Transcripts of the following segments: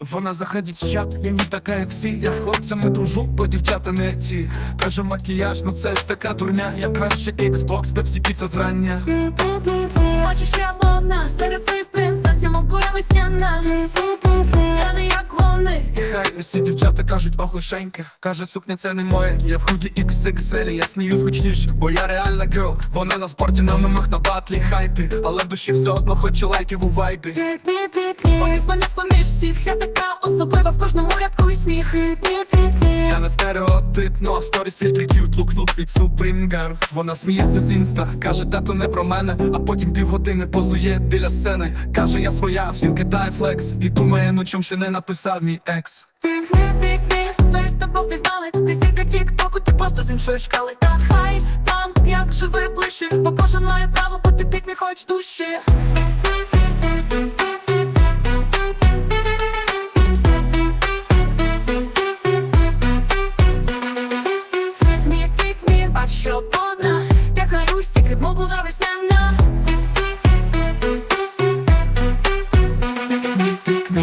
Вона заходить в чат, я не така, як всі. Я з хлопцями дружу, бо дівчата не ті. Каже макіяж, ну це ж така дурня. Я краще Xbox, Pepsi, піца зрання. Бачиш, я модна серед цих принцес, я мов буря весняна. Я не як вони. І хай усі дівчата кажуть оглушеньке Каже, сукня це не моє, я в худі XXL Я сміюсь гучніше, бо я реальна герл Вона на спорті, на мемах, на батлі, хайпі. Але в душі все одно хоче лайків у вайбі. Вони в мене споміж всіх, я така особлива в кожному рядку і сміх Я не стереотип, но сторіс лук лук від Girl Вона сміється з інста, каже, тато не про мене А потім півгодини позує біля сцени Каже, я своя, всім кидає флекс І думає, ну чом ще не написав мій екс Ми тебе впізнали, ти зірка тік-току, ти просто з іншої шкали Та хай там, як живи ближче, бо кожен має право бути пікмі хоч душі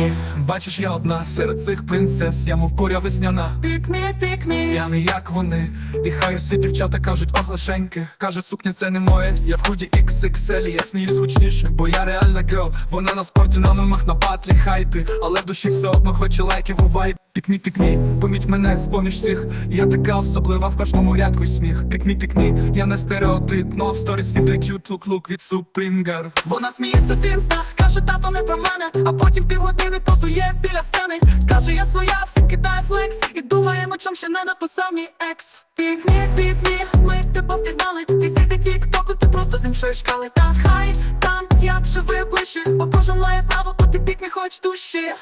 Пікмі, бачиш, я одна серед цих принцес. Я мов поря весняна. Пікмі, пікмі. Я не як вони, і хай усі дівчата кажуть оглашеньки Каже, сукня це не моє, я в худі XXL Я сміюсь гучніше, бо я реальна герл. Вона на спорті, на мемах, на батлі, хайпі. Але в душі все одно хоче лайків у вайб. Пікмі, пікмі, поміть мене з поміж всіх. Я така особлива в кожному рядку й сміх. Пікмі, пікмі, я не стереотип Но в сторіс від look look від Supreme Girl. Вона сміється з інста, каже, тато не про мене, а потім півгодини позує біля сцени. Каже, я своя, всім кидає флекс, і думає, чом ще не написав мій екс. Пікмі, пікмі, ми тебе впізнали, ти зірка тік-току, ти просто з іншої шкали. Та хай там, як живи ближче, бо кожен має право бути пікні хоч душі.